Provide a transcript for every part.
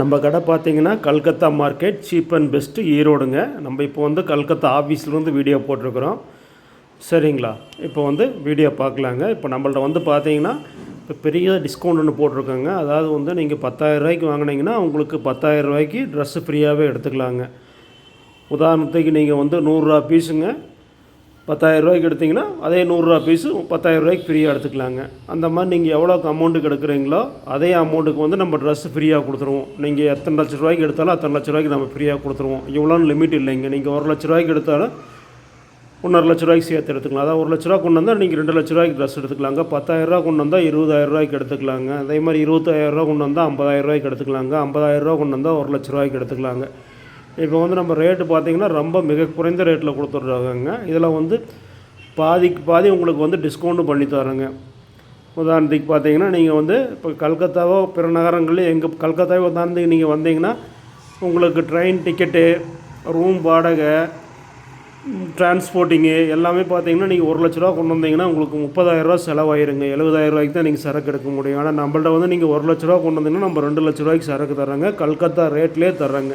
நம்ம கடை பார்த்தீங்கன்னா Calcutta market cheap and best ஈரோடுங்க. நம்ம இப்போ வந்து கல்கத்தா ஆஃபீஸ்லேருந்து வீடியோ போட்டிருக்கிறோம். சரிங்களா? இப்போ வந்து வீடியோ பார்க்கலாங்க. இப்போ நம்மள்ட்ட வந்து பார்த்தீங்கன்னா இப்போ பெரிய டிஸ்கவுண்ட் ஒன்று போட்டிருக்காங்க. அதாவது வந்து நீங்கள் பத்தாயிரம் ரூபாய்க்கு வாங்கினீங்கன்னா உங்களுக்கு பத்தாயிரம் ரூபாய்க்கு ட்ரெஸ்ஸு ஃப்ரீயாகவே எடுத்துக்கலாங்க. உதாரணத்துக்கு நீங்கள் வந்து நூறுரூவா பீஸுங்க பத்தாயிரம் ரூபாய்க்கு எடுத்தீங்கன்னா அதே நூறுரூவா பீஸு பத்தாயிரம் ரூபாய்க்கு ஃப்ரீயாக எடுத்துக்கலாங்க. அந்த மாதிரி நீங்கள் எவ்வளோக்கு அமௌண்ட்டுக்கு எடுக்கிறீங்களோ அதே அமௌண்ட்டுக்கு வந்து நம்ம ட்ரெஸ்ஸு ஃப்ரீயாக கொடுத்துருவோம். நீங்கள் எத்தனை லட்ச ரூபாய்க்கு எடுத்தாலும் அத்தனை லட்ச ரூபாய்க்கு நம்ம ஃப்ரீயாக கொடுத்துருவோம். இவ்வளோன்னு லிமிட் இல்லைங்க. நீங்கள் ஒரு லட்ச ரூபாய்க்கு எடுத்தாலும் ஒன்றரை லட்ச ரூபாய்க்கு சேர்த்து எடுத்துக்கலாம். அதாவது ஒரு லட்ச ரூபா கொண்டு வந்தால் நீங்கள் ரெண்டு லட்ச ரூபாய்க்கு ட்ரெஸ் எடுத்துக்கலாங்க. பத்தாயிரரூவா கொண்டு வந்தால் இருபதாயிரம் ரூபாய்க்கு எடுத்துக்கலாங்க. அதே மாதிரி இருபத்தாயிரரூவா கொண்டு வந்தால் ஐம்பதாயிரம் ரூபாய்க்கு எடுத்துக்கலாங்க. ஐம்பதாயிரரூவா கொண்டு வந்தால் ஒரு லட்ச ரூபாய்க்கு எடுத்துக்கலாங்க. இப்போ வந்து நம்ம ரேட்டு பார்த்தீங்கன்னா ரொம்ப மிக குறைந்த ரேட்டில் கொடுத்துட்றாங்க இதில் வந்து பாதிக்கு பாதி உங்களுக்கு வந்து டிஸ்கவுண்ட்டும் பண்ணி தரோங்க உதாரணத்துக்கு பார்த்தீங்கன்னா நீங்கள் வந்து இப்போ கல்கத்தாவோ பிற நகரங்களில் எங்கள் கல்கத்தாவோ உதாரணத்துக்கு நீங்கள் வந்தீங்கன்னா உங்களுக்கு ட்ரெயின் டிக்கெட்டு ரூம் வாடகை டிரான்ஸ்போர்ட்டிங்கு எல்லாமே பார்த்தீங்கன்னா நீங்கள் ஒரு லட்ச ரூபா கொண்டு வந்தீங்கன்னா உங்களுக்கு முப்பதாயிரரூவா செலவாயிருங்க. எழுபதாயிரம் ரூபாய்க்கு தான் நீங்கள் சரக்கு எடுக்க முடியும். ஆனால் நம்மள்ட்ட வந்து நீங்கள் ஒரு லட்ச ரூபா கொண்டு வந்தீங்கன்னா நம்ம ரெண்டு லட்ச ரூபாய்க்கு சரக்கு தர்றாங்க. கல்கத்தா ரேட்லேயே தர்றாங்க.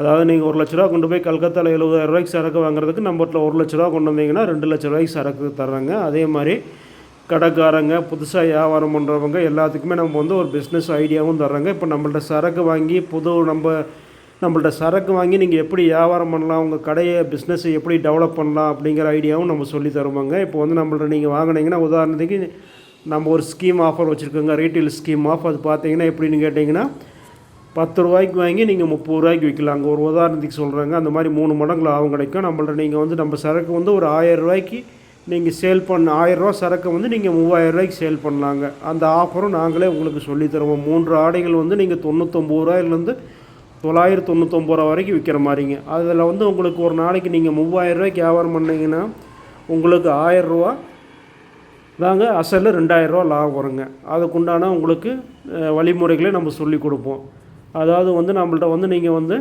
அதாவது நீங்கள் ஒரு லட்ச ரூபா கொண்டு போய் கல்கத்தாவில் எழுபதாயிரம் ரூபாய்க்கு சரக்கு வாங்குறதுக்கு நம்மகிட்ட ஒரு லட்ச ரூபா கொண்டு வந்தீங்கன்னா ரெண்டு லட்ச ரூபாய்க்கு சரக்கு தர்றாங்க. அதே மாதிரி கடைக்காரங்க புதுசாக வியாபாரம் பண்ணுறவங்க எல்லாத்துக்குமே நம்ம வந்து ஒரு பிஸ்னஸ் ஐடியாவும் தர்றாங்க. இப்போ நம்மள்ட்ட சரக்கு வாங்கி புது நம்ம நம்மள்ட்ட சரக்கு வாங்கி நீங்கள் எப்படி வியாபாரம் பண்ணலாம் உங்கள் கடையை பிஸ்னஸை எப்படி டெவலப் பண்ணலாம் அப்படிங்கிற ஐடியாவும் நம்ம சொல்லி தருவாங்க. இப்போ வந்து நம்மள்ட்ட நீங்கள் வாங்கினீங்கன்னா உதாரணத்துக்கு நம்ம ஒரு ஸ்கீம் ஆஃபர் வச்சுருக்கோங்க. ரீட்டைல் ஸ்கீம் ஆஃப் அது பார்த்தீங்கன்னா எப்படின்னு கேட்டிங்கன்னா பத்து ரூபாய்க்கு வாங்கி நீங்கள் முப்பது ரூபாய்க்கு விற்கலாங்க ஒரு உதாரணத்துக்கு சொல்கிறாங்க அந்த மாதிரி மூணு மடங்கு லாபம் கிடைக்கும். நம்மள்ட்ட நீங்கள் வந்து நம்ம சரக்கு வந்து ஒரு ஆயிரம் ரூபாய்க்கு நீங்கள் சேல் பண்ண ஆயிரரூவா சரக்கை வந்து நீங்கள் மூவாயிரம் ரூபாய்க்கு சேல் பண்ணலாங்க. அந்த ஆஃபரும் நாங்களே உங்களுக்கு சொல்லித் தருவோம். மூன்று ஆடைகள் வந்து நீங்கள் தொண்ணூத்தொம்பது ரூபாயிலேருந்து தொள்ளாயிரத்தி தொண்ணூத்தொம்பது ரூபா வரைக்கும் விற்கிற மாதிரிங்க. அதில் வந்து உங்களுக்கு ஒரு நாளைக்கு நீங்கள் மூவாயிரம் ரூபாய்க்கு வியாபாரம் பண்ணிங்கன்னா உங்களுக்கு ஆயிரரூவா தாங்க அசலில் ரெண்டாயிரரூவா லாபம் வருங்க. அதுக்குண்டான உங்களுக்கு வழிமுறைகளை நம்ம சொல்லி கொடுப்போம். அதாவது வந்து நம்மள்ட்ட வந்து நீங்கள் வந்து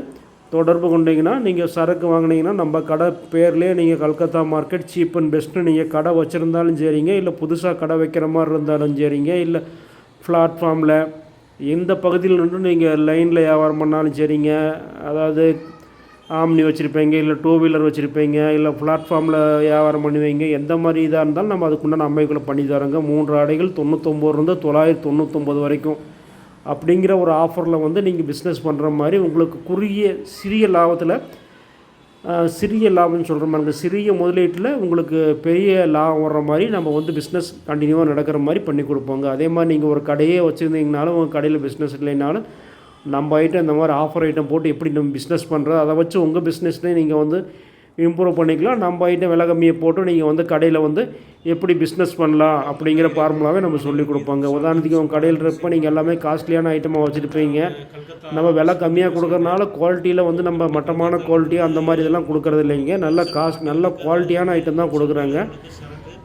தொடர்பு கொண்டீங்கன்னா நீங்கள் சரக்கு வாங்கினீங்கன்னா நம்ம கடை பேர்லேயே நீங்கள் Calcutta market cheap and best நீங்கள் கடை வச்சுருந்தாலும் சரிங்க இல்லை புதுசாக கடை வைக்கிற மாதிரி இருந்தாலும் சரிங்க இல்லை பிளாட்ஃபார்மில் எந்த பகுதியில் நின்று நீங்கள் லைனில் வியாபாரம் பண்ணாலும் சரிங்க அதாவது ஆம்னி வச்சுருப்பீங்க இல்லை டூ வீலர் வச்சுருப்பீங்க இல்லை பிளாட்ஃபார்மில் வியாபாரம் பண்ணுவீங்க எந்த மாதிரி இதாக இருந்தாலும் நம்ம அதுக்குண்டான அமைப்புகளை பண்ணி தரோங்க. மூன்று ஆடைகள் தொண்ணூத்தொம்பதுலேருந்து தொள்ளாயிரத்தி தொண்ணூத்தொம்பது வரைக்கும். அப்படிங்கிற ஒரு ஆஃபரில் வந்து நீங்கள் பிஸ்னஸ் பண்ணுற மாதிரி உங்களுக்கு குறுகிய சிறிய லாபத்தில் சிறிய லாபம்னு சொல்கிற மாதிரி சிறிய முதலீட்டில் உங்களுக்கு பெரிய லாபம் வர்ற மாதிரி நம்ம வந்து பிஸ்னஸ் கண்டினியூவாக நடக்கிற மாதிரி பண்ணி கொடுப்போங்க. அதே மாதிரி நீங்கள் ஒரு கடையே வச்சுருந்தீங்கனாலும் உங்கள் கடையில் பிஸ்னஸ் இல்லைனாலும் நம்ம ஐட்டம் இந்த மாதிரி ஆஃபர் ஐட்டம் போட்டு எப்படி நம்ம பிஸ்னஸ் பண்ணுறது அதை வச்சு உங்கள் பிஸ்னஸ்லேயே நீங்கள் வந்து இம்ப்ரூவ் பண்ணிக்கலாம். நம்ம ஐட்டம் விலை கம்மியை போட்டு நீங்கள் வந்து கடையில் வந்து எப்படி பிஸ்னஸ் பண்ணலாம் அப்படிங்கிற ஃபார்முலாவே நம்ம சொல்லிக் கொடுப்பாங்க. உதாரணத்துக்கு உங்கள் கடையில் இருப்ப நீங்கள் எல்லாமே காஸ்ட்லியான ஐட்டமாக வச்சுருப்பீங்க. நம்ம விலை கம்மியாக கொடுக்கறனால குவாலிட்டியில் வந்து நம்ம மட்டமான குவாலிட்டி அந்த மாதிரி இதெல்லாம் கொடுக்குறது இல்லைங்க. நல்ல காஸ்ட் நல்ல குவாலிட்டியான ஐட்டம் தான் கொடுக்குறாங்க.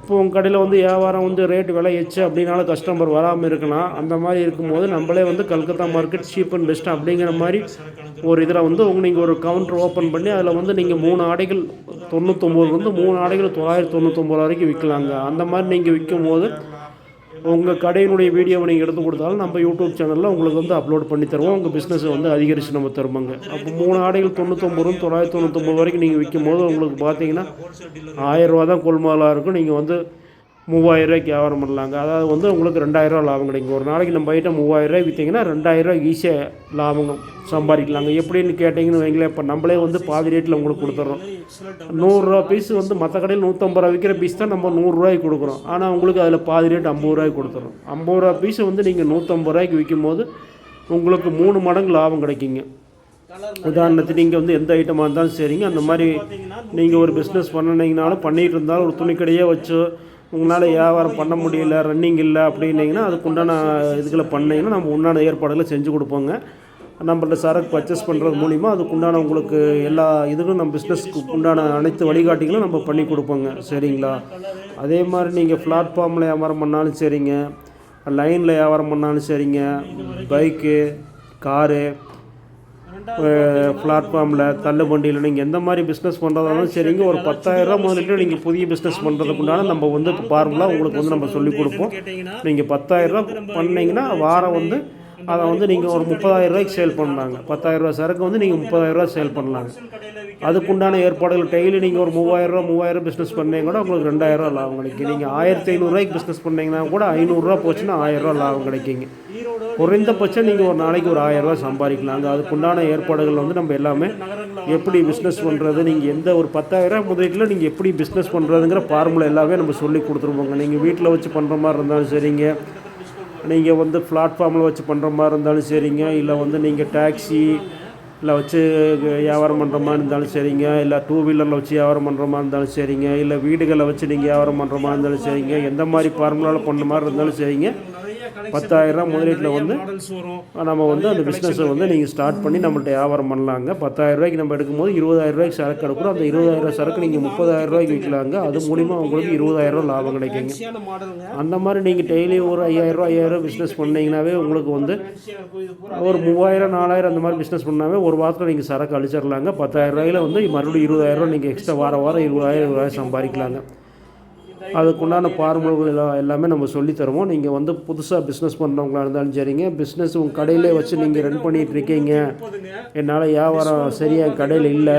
இப்போ உங்கள் கடையில் வந்து வியாபாரம் வந்து ரேட் விலை எச்சு அப்படின்னால கஸ்டமர் வராமல் இருக்கலாம் அந்த மாதிரி இருக்கும்போது நம்மளே வந்து Calcutta market cheap and best அப்படிங்கிற மாதிரி ஒரு இதில் வந்து உங்க நீங்கள் ஒரு கவுண்டர் ஓப்பன் பண்ணி அதில் வந்து நீங்கள் மூணு ஆடைகள் தொண்ணூத்தொம்பதுலேருந்து மூணு ஆடைகள் தொள்ளாயிரத்தி தொண்ணூத்தொம்பது வரைக்கும் விற்கலாங்க அந்த மாதிரி நீங்கள் விற்கும் போது உங்கள் கடையினுடைய வீடியோவை நீங்கள் எடுத்து கொடுத்தாலும் நம்ம யூடியூப் சேனலில் உங்களுக்கு வந்து அப்லோட் பண்ணி தருவோம். உங்கள் பிஸ்னஸை வந்து அதிகரித்து நம்ம தருவாங்க அப்போ மூணு ஆடைகள் தொண்ணூத்தொம்பது தொள்ளாயிரத்தி தொண்ணூத்தொம்பது வரைக்கும் நீங்கள் விற்கும் போது உங்களுக்கு பார்த்தீங்கன்னா ஆயிரரூவா தான் கொள்முதலாக இருக்கும். நீங்கள் வந்து மூவாயிரரூவாய்க்கு வியாபாரம் பண்ணலாங்க. அதாவது வந்து உங்களுக்கு ரெண்டாயிரரூவா லாபம் கிடைக்கும். ஒரு நாளைக்கு நம்ம ஐட்டம் மூவாயிரம் ரூபாய் விற்றீங்கன்னா ரெண்டாயிரரூவா ஈஸியாக லாபம் சம்பாதிக்கலாங்க. எப்படின்னு கேட்டிங்கன்னு வைங்களேன். இப்போ நம்மளே வந்து பாதி ரேட்டில் உங்களுக்கு கொடுத்துட்றோம் நூறுரூவா பீஸ் வந்து மற்ற கடையில் நூற்றம்பது ரூபா விற்கிற பீஸ் தான் நம்ம நூறுரூவாய்க்கு கொடுக்குறோம். ஆனால் உங்களுக்கு அதில் பாதி ரேட் ஐம்பது ரூபாய்க்கு கொடுத்துறோம். ஐம்பது ரூபா பீஸை வந்து நீங்கள் நூற்றம்பது ரூபாய்க்கு விற்கும் போது உங்களுக்கு மூணு மடங்கு லாபம் கிடைக்குங்க. உதாரணத்துக்கு நீங்கள் வந்து எந்த ஐட்டமாக இருந்தாலும் சரிங்க. அந்த மாதிரி நீங்கள் ஒரு பிஸ்னஸ் பண்ணினீங்கனாலும் பண்ணிகிட்டு இருந்தாலும் ஒரு துணிக்கடையே வச்சு உங்களால் வியாபாரம் பண்ண முடியல ரன்னிங் இல்லை அப்படின்னிங்கன்னா அதுக்குண்டான இதுகளை பண்ணிங்கன்னா நம்ம உண்டான ஏற்பாடுகளை செஞ்சு கொடுப்போங்க. நம்மள்ட்ட சரக்கு பர்ச்சேஸ் பண்ணுறது மூலிமா அதுக்குண்டான உங்களுக்கு எல்லா இதுக்கும் நம்ம பிஸ்னஸ்க்கு உண்டான அனைத்து வழிகாட்டிகளும் நம்ம பண்ணி கொடுப்போங்க. சரிங்களா? அதே மாதிரி நீங்கள் பிளாட்ஃபார்மில் வியாபாரம் பண்ணாலும் சரிங்க. லைனில் வியாபாரம் பண்ணாலும் சரிங்க. பைக்கு காரு பிளாட்ஃபார்மில் தள்ளுபண்டியில் நீங்கள் எந்த மாதிரி பிஸ்னஸ் பண்ணுறதாலும் சரிங்க ஒரு பத்தாயிரரூபா முதலீட்டில் நீங்கள் புதிய பிஸ்னஸ் பண்ணுறதுக்குண்டான நம்ம வந்து ஃபார்முலா உங்களுக்கு வந்து நம்ம சொல்லிக் கொடுப்போம். நீங்கள் பத்தாயிரரூபா பண்ணிங்கன்னா வாரம் வந்து அதை வந்து நீங்கள் ஒரு முப்பதாயிரரூபாய்க்கு சேல் பண்ணலாங்க. பத்தாயிரம் சரக்கு வந்து நீங்கள் முப்பதாயிரம் சேல் பண்ணலாங்க. அதுக்குண்டான ஏற்பாடுகள் டெய்லி நீங்கள் ஒரு மூவாயிரரூவா மூவாயிரம் பிஸ்னஸ் பண்ணீங்க கூட உங்களுக்கு ரெண்டாயிரரூவா லாபம் கிடைக்கும். நீங்கள் ஆயிரத்தி ஐநூறுரூவாய்க்கு பிஸ்னஸ் பண்ணீங்கன்னா கூட ஐநூறுரூவா போச்சுன்னா ஆயிரரூவா லாபம் கிடைக்குங்க. குறைந்தபட்சம் நீங்கள் ஒரு நாளைக்கு ஒரு ஆயிரரூவா சம்பாதிக்கலாங்க அதுக்குண்டான ஏற்பாடுகள் வந்து நம்ம எல்லாமே எப்படி பிஸ்னஸ் பண்ணுறது நீங்கள் எந்த ஒரு பத்தாயிரரூவா முதலீட்டில் நீங்கள் எப்படி பிஸ்னஸ் பண்ணுறதுங்கிற ஃபார்முலா எல்லாமே நம்ம சொல்லி கொடுத்துருவோங்க. நீங்கள் வீட்டில் வச்சு பண்ணுற மாதிரி இருந்தாலும் சரிங்க. நீங்கள் வந்து பிளாட்ஃபார்மில் வச்சு பண்ணுற மாதிரி இருந்தாலும் சரிங்க. இல்லை வந்து நீங்கள் டாக்ஸி இல்லை வச்சு வியாபாரம் பண்ணுற மாதிரி இருந்தாலும் சரிங்க. இல்லை டூ வீலரில் வச்சு வியாபாரம் பண்ணுற மாதிரி இருந்தாலும் சரிங்க. இல்லை வீடுகளை வச்சு நீங்கள் வியாபாரம் பண்ணுற மாதிரி இருந்தாலும் சரிங்க. எந்த மாதிரி ஃபார்முலாவில் பண்ண மாதிரி இருந்தாலும் சரிங்க. பத்தாயிரரூவா முதலீட்டில் வந்து நம்ம வந்து அந்த பிஸ்னஸை வந்து நீங்கள் ஸ்டார்ட் பண்ணி நம்மள்ட்ட வியாபாரம் பண்ணலாங்க. பத்தாயிரம் ரூபாய்க்கு நம்ம எடுக்கும்போது இருபதாயிரம் ரூபாய்க்கு சரக்கு எடுக்கிறோம். அந்த இருபதாயிரம் சரக்கு நீங்கள் முப்பதாயிரம் ரூபாய்க்கு விற்கலாங்க அது மூலிமா உங்களுக்கு இருபதாயிரம் ரூபா லாபம் கிடைக்குங்க. அந்த மாதிரி நீங்கள் டெய்லி ஒரு ஐயாயிரம் ரூபா ஐயாயிரம் பிஸ்னஸ் பண்ணீங்கன்னாவே உங்களுக்கு வந்து ஒரு மூவாயிரம் நாலாயிரம் அந்த மாதிரி பிஸ்னஸ் பண்ணாவே ஒரு வாரத்தில் நீங்கள் சரக்கு அழிச்சிடலாங்க. பத்தாயிரம் ரூபாயில வந்து மறுபடியும் இருபதாயிரம் நீங்கள் எக்ஸ்ட்ரா வார வாரம் இருபதாயிரம் இருபதாயிரம் சம்பாதிக்கலாங்க. அதுக்குண்டான ஃபார்முலாகள் எல்லாம் எல்லாமே நம்ம சொல்லித் தருவோம். நீங்கள் வந்து புதுசாக பிஸ்னஸ் பண்ணுறவங்களா இருந்தாலும் சரிங்க. பிஸ்னஸ் உங்கள் கடையிலே வச்சு நீங்கள் ரன் பண்ணிகிட்டு இருக்கீங்க. என்னால் வியாபாரம் சரியாக கடையில் இல்லை.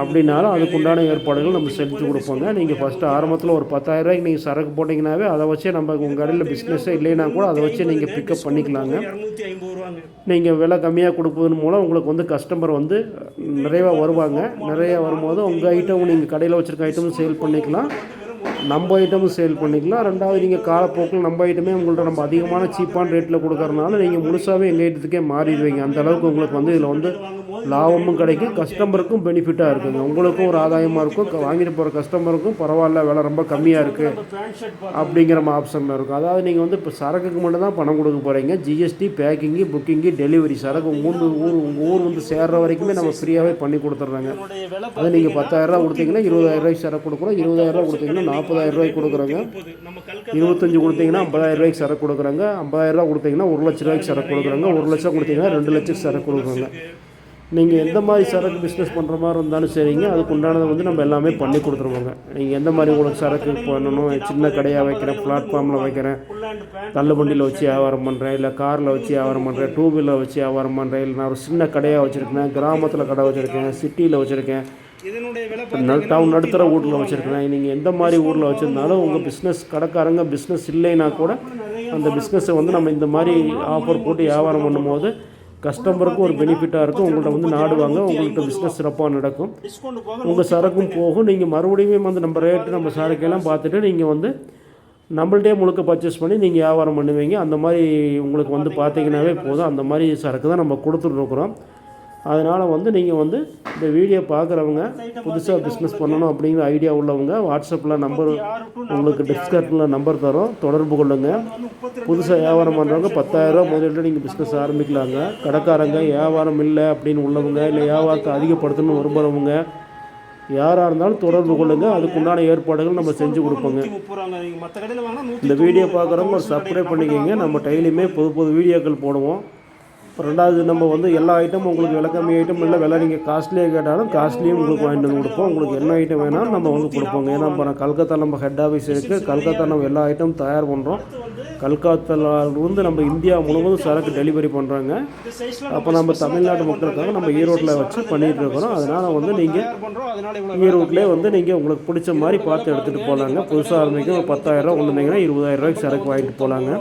அப்படின்னாலும் அதுக்குண்டான ஏற்பாடுகள் நம்ம செஞ்சு கொடுப்போங்க. நீங்கள் ஃபஸ்ட்டு ஆரம்பத்தில் ஒரு பத்தாயிரரூவாய்க்கு நீங்கள் சரக்கு போட்டிங்கனாவே அதை வச்சே நம்ம உங்கள் கடையில் பிஸ்னஸே இல்லைன்னா கூட அதை வச்சு நீங்கள் பிக்கப் பண்ணிக்கலாங்க. நீங்கள் விலை கம்மியாக கொடுப்பதன் மூலம் உங்களுக்கு வந்து கஸ்டமர் வந்து நிறைவாக வருவாங்க. நிறையா வரும்போது உங்கள் ஐட்டம் நீங்கள் கடையில் வச்சுருக்க ஐட்டமும் சேல் பண்ணிக்கலாம். நம்ம ஐட்டமும் சேல் பண்ணிக்கலாம். ரெண்டாவது நீங்கள் காலப்போக்கில் நம்ம ஐட்டமே உங்கள்கிட்ட நம்ம அதிகமான சீப்பான ரேட்டில் கொடுக்கறனால நீங்கள் முழுசாகவே எங்கள் ஐட்டத்துக்கே மாறிடுவீங்க. அந்த அளவுக்கு உங்களுக்கு வந்து இதில் வந்து லாபமும் கிடைக்கும் கஸ்டமருக்கும் பெனிஃபிட்டாக இருக்குங்க. உங்களுக்கும் ஒரு ஆதாயமாக இருக்கும். வாங்கிட்டு போகிற கஸ்டமருக்கும் பரவாயில்ல விலை ரொம்ப கம்மியாக இருக்குது அப்படிங்கிற ஆப்ஷனில் இருக்கும். அதாவது நீங்கள் வந்து இப்போ சரக்குக்கு மட்டும் தான் பணம் கொடுக்க போகிறீங்க ஜிஎஸ்டி பேக்கிங்கு புக்கிங்கு டெலிவரி சரக்கு மூணு ஊர் உங்கள் ஊர் வந்து சேர்ற வரைக்குமே நம்ம ஃப்ரீயாகவே பண்ணி கொடுத்துட்றாங்க அது நீங்கள் பத்தாயிரரூவா கொடுத்தீங்கன்னா இருபதாயிரம் சரக்கு கொடுக்குறோம் இருபதாயிரரூவா கொடுத்தீங்கன்னா நாற்பதாயிரம் ரூபாய்க்கு கொடுக்குறாங்க. இருபத்தஞ்சு கொடுத்தீங்கன்னா ஐம்பதாயிரம் ரூபாய்க்கு சரக்கு கொடுக்குறாங்க. ஐம்பதாயிரரூவா கொடுத்தீங்கன்னா ஒரு லட்ச ரூபாய்க்கு சரக்கு கொடுக்குறாங்க. ஒரு லட்சம் கொடுத்தீங்கன்னா ரெண்டு லட்சம் சரக்கு கொடுக்குறாங்க. நீங்கள் எந்த மாதிரி சரக்கு பிஸ்னஸ் பண்ணுற மாதிரி இருந்தாலும் சரிங்க. அதுக்கு உண்டானதை வந்து நம்ம எல்லாமே பண்ணி கொடுத்துருவோங்க. நீங்கள் எந்த மாதிரி உங்களுக்கு சரக்கு பண்ணணும்? சின்ன கடையாக வைக்கிறேன் பிளாட்ஃபார்மில் வைக்கிறேன். தள்ளுபண்டியில் தள்ளுவண்டியில் வச்சு வியாபாரம் பண்ணுறேன் இல்லை காரில் வச்சு வியாபாரம் பண்ணுறேன் டூ வீலர் வச்சு வியாபாரம் பண்ணுறேன் இல்லை நான் ஒரு சின்ன கடையாக வச்சுருக்கேன் கிராமத்தில் கடை வச்சுருக்கேன் சிட்டியில் வச்சுருக்கேன். டவுன் நடுத்தர ஊரில் வச்சுருக்கேன். நீங்கள் எந்த மாதிரி ஊரில் வச்சுருந்தாலும் உங்கள் பிஸ்னஸ் கடைக்காரங்க பிஸ்னஸ் இல்லைன்னா கூட அந்த பிஸ்னஸை வந்து நம்ம இந்த மாதிரி ஆஃபர் போட்டு வியாபாரம் பண்ணும்போது கஸ்டமருக்கும் ஒரு பெனிஃபிட்டாக இருக்கும். உங்கள்கிட்ட வந்து நாடுவாங்க உங்கள்கிட்ட பிஸ்னஸ் சிறப்பாக நடக்கும். உங்கள் சரக்கும் போகும். நீங்கள் மறுபடியும் வந்து நம்ம ரேட்டு நம்ம சரக்கெல்லாம் பார்த்துட்டு நீங்கள் வந்து நம்மள்ட்டே முழுக்க பர்ச்சேஸ் பண்ணி நீங்கள் வியாபாரம் பண்ணுவீங்க. அந்த மாதிரி உங்களுக்கு வந்து பார்த்தீங்கன்னாவே போதும். அந்த மாதிரி சரக்கு தான் நம்ம கொடுத்துட்ருக்குறோம் அதனால் வந்து நீங்கள் வந்து இந்த வீடியோ பார்க்குறவங்க புதுசாக பிஸ்னஸ் பண்ணணும் அப்படிங்கிற ஐடியா உள்ளவங்க வாட்ஸ்அப்பில் நம்பர் உங்களுக்கு டிஸ்கவுண்ட்டில் நம்பர் தரோம். தொடர்பு கொள்ளுங்கள் புதுசாக வியாபாரம் பண்ணுறவங்க பத்தாயிரரூவா முதல்ல நீங்கள் பிஸ்னஸ் ஆரம்பிக்கலாங்க. கடைக்காரங்க வியாபாரம் இல்லை அப்படின்னு உள்ளவங்க இல்லை வியாபாரத்தை அதிகப்படுத்தணும்னு விரும்புகிறவங்க யாராக இருந்தாலும் தொடர்பு கொள்ளுங்கள் அதுக்குண்டான ஏற்பாடுகள் நம்ம செஞ்சு கொடுப்போங்க. இந்த வீடியோ பார்க்குறவங்க சப்ஸ்கிரைப் பண்ணிக்கோங்க. நம்ம டெய்லியுமே புது புது வீடியோக்கள் போடுவோம். ரெண்டாவது நம்ம வந்து எல்லா ஐட்டமும் உங்களுக்கு விலை கம்மி ஐட்டம் இல்லை விலை நீங்கள் காஸ்ட்லியாக கேட்டாலும் காஸ்ட்லியும் உங்களுக்கு வாங்கிட்டு வந்து கொடுப்போம். உங்களுக்கு என்ன ஐட்டம் வேணாலும் நம்ம வந்து கொடுப்போங்க. ஏன்னா இப்போ நான் கல்கத்தா நம்ம ஹெட் ஆஃபீஸ் இருக்குது கல்கத்தா நம்ம எல்லா ஐட்டமும் தயார் பண்ணுறோம் கல்கத்தாவிலிருந்து நம்ம இந்தியா முழுவதும் சரக்கு டெலிவரி பண்ணுறாங்க அப்போ நம்ம தமிழ்நாட்டு மக்களுக்காக நம்ம ஈரோட்டில் வச்சு பண்ணிகிட்டு இருக்கிறோம். அதனால் வந்து நீங்கள் ஈரோட்டிலே ஈரோட்லேயே வந்து நீங்கள் உங்களுக்கு பிடிச்ச மாதிரி பார்த்து எடுத்துகிட்டு போகலாங்க புதுசாக ஆரம்பிக்கும். ஒரு பத்தாயிரரூவா கொண்டு வந்தீங்கன்னா இருபதாயிரம் ரூபாய்க்கு சரக்கு வாங்கிட்டு போகலாங்க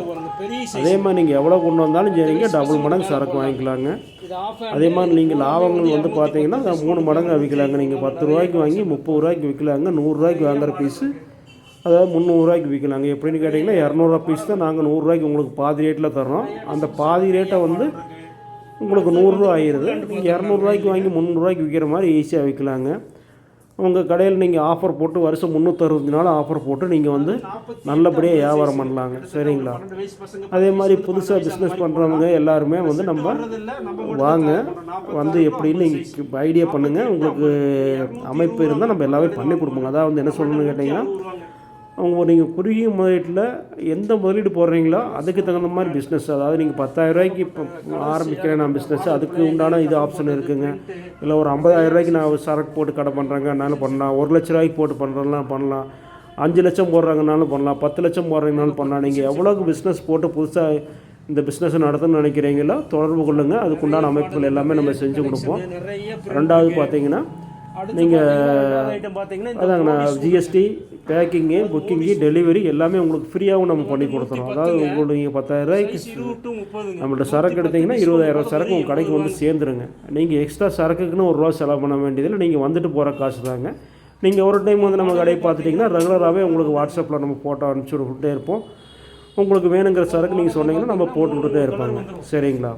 அதே மாதிரி நீங்கள் எவ்வளோ கொண்டு வந்தாலும் சரிங்க டபுள் மடங்கு சரக்கு வாங்கிக்கலாங்க. அதே மாதிரி நீங்கள் லாபங்கள் வந்து பார்த்தீங்கன்னா மூணு மடங்கு விற்கலாங்க நீங்கள் பத்து ரூபாய்க்கு வாங்கி முப்பது ரூபாய்க்கு விற்கலாங்க நூறுரூவாய்க்கு வாங்குற பீஸு அதாவது முந்நூறுரூவாய்க்கு விற்கலாங்க எப்படின்னு கேட்டிங்கன்னா இரநூறுவா பீஸ் தான் நாங்கள் நூறுரூவாய்க்கு உங்களுக்கு பாதி ரேட்டில் தர்றோம். அந்த பாதி ரேட்டை வந்து உங்களுக்கு நூறுரூவா ஆயிடுது. நீங்கள் இரநூறுவாய்க்கு வாங்கி முந்நூறுரூவாய்க்கு விற்கிற மாதிரி ஈஸியாக விற்கலாங்க உங்கள் கடையில் நீங்கள் ஆஃபர் போட்டு வருஷம் முந்நூற்றறுபது நாள் ஆஃபர் போட்டு நீங்கள் வந்து நல்லபடியாக வியாபாரம் பண்ணலாங்க. சரிங்களா? அதே மாதிரி புதுசாக பிஸ்னஸ் பண்ணுறவங்க எல்லாருமே வந்து நம்ம நம்ம வாங்க வந்து எப்படின்னு நீங்கள் ஐடியா பண்ணுங்கள் உங்களுக்கு அமைப்பு இருந்தால் நம்ம எல்லாமே பண்ணி கொடுப்போங்க. அதாவது வந்து என்ன சொல்லணும்னு கேட்டிங்கன்னா அவங்க நீங்கள் குறுகிய முதலீட்டில் எந்த முதலீடு போடுறீங்களோ அதுக்கு தகுந்த மாதிரி பிஸ்னஸ் அதாவது நீங்கள் பத்தாயிரம் ரூபாய்க்கு இப்போ ஆரம்பிக்கிறேன் நான் பிஸ்னஸ் அதுக்கு உண்டான இது ஆப்ஷன் இருக்குங்க. இல்லை ஒரு ஐம்பதாயிரம் ரூபாய்க்கு நான் சரக்கு போட்டு கடை பண்ணுறேங்க அதனால பண்ணலாம். ஒரு லட்ச ரூபாய்க்கு போட்டு பண்ணுறதுலாம் பண்ணலாம். அஞ்சு லட்சம் போடுறாங்கனாலும் பண்ணலாம். பத்து லட்சம் போடுறீங்கனாலும் பண்ணலாம். நீங்கள் எவ்வளோக்கு பிஸ்னஸ் போட்டு புதுசாக இந்த பிஸ்னஸ் நடத்தணும்னு நினைக்கிறீங்களோ தொடர்பு கொள்ளுங்கள் அதுக்குண்டான அமைப்புகள் எல்லாமே நம்ம செஞ்சு கொடுப்போம். ரெண்டாவது பார்த்தீங்கன்னா நீங்கள் அதாங்கண்ணா ஜிஎஸ்டி பேக்கிங்கு புக்கிங்கு டெலிவரி எல்லாமே உங்களுக்கு ஃப்ரீயாகவும் நம்ம பண்ணி கொடுத்துறோம். அதாவது உங்களுக்கு நீங்கள் பத்தாயிரரூபாய்க்கு நம்மள்ட்ட சரக்கு எடுத்தீங்கன்னா இருபதாயிரம் சரக்கு உங்கள் கடைக்கு வந்து சேர்ந்துருங்க. நீங்கள் எக்ஸ்ட்ரா சரக்குக்குன்னு ஒரு ரூபா செலவு பண்ண வேண்டியதில்லை. நீங்கள் வந்துட்டு போகிற காசு தாங்க. நீங்கள் ஒரு டைம் வந்து நம்ம கடையை பார்த்துட்டிங்கன்னா ரெகுலராகவே உங்களுக்கு வாட்ஸ்அப்பில் நம்ம ஃபோட்டோ அனுப்பிச்சி விட்டுட்டே இருப்போம். உங்களுக்கு வேணுங்கிற சரக்கு நீங்கள் சொன்னீங்கன்னா நம்ம போட்டு விட்டுட்டே இருப்பாங்க. சரிங்களா?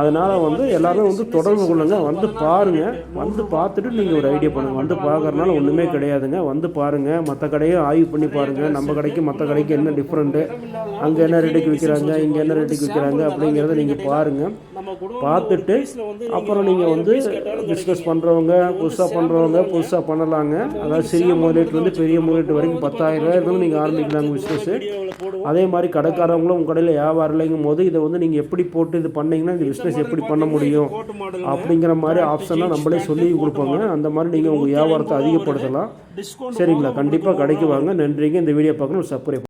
அதனால் வந்து எல்லாமே வந்து தொடர்பு கொள்ளுங்க. வந்து பாருங்கள் வந்து பார்த்துட்டு நீங்கள் ஒரு ஐடியா பண்ணுங்கள் வந்து பார்க்குறதுனால ஒன்றுமே கிடையாதுங்க. வந்து பாருங்கள் மற்ற கடையை ஆய்வு பண்ணி பாருங்கள் நம்ம கடைக்கு மற்ற கடைக்கு என்ன டிஃப்ரெண்ட்டு அங்கே என்ன ரேட்டுக்கு விற்கிறாங்க இங்கே என்ன ரேட்டுக்கு விற்கிறாங்க அப்படிங்கிறத நீங்கள் பாருங்கள் பார்த்துட்டு அப்புறம் நீங்கள் வந்து பிஸ்னஸ் பண்ணுறவங்க புதுசாக பண்ணுறவங்க புதுசாக பண்ணலாங்க. அதாவது சிறிய முதலீட்டுலேருந்து பெரிய முதலீட்டு வரைக்கும் பத்தாயிரம் ரூபாய் இருந்தாலும் நீங்கள் ஆரம்பிக்கலாங்க பிஸ்னஸ்ஸு அதே மாதிரி கடைக்காரவங்களும் உங்கள் கடையில் வியாபாரம் இல்லைங்கும் போது இதை வந்து நீங்கள் எப்படி போட்டு இது பண்ணீங்கன்னா இந்த பிஸ்னஸ் எப்படி பண்ண முடியும்? அப்படிங்கிற மாதிரி ஆப்ஷன்லாம் நம்மளே சொல்லி கொடுப்போங்க. அந்த மாதிரி நீங்கள் உங்கள் வியாபாரத்தை அதிகப்படுத்தலாம். சரிங்களா. கண்டிப்பாக கடைக்கு வாங்க. நன்றிங்க. இந்த வீடியோ பார்க்கணும். சப்ஸ்கிரைப்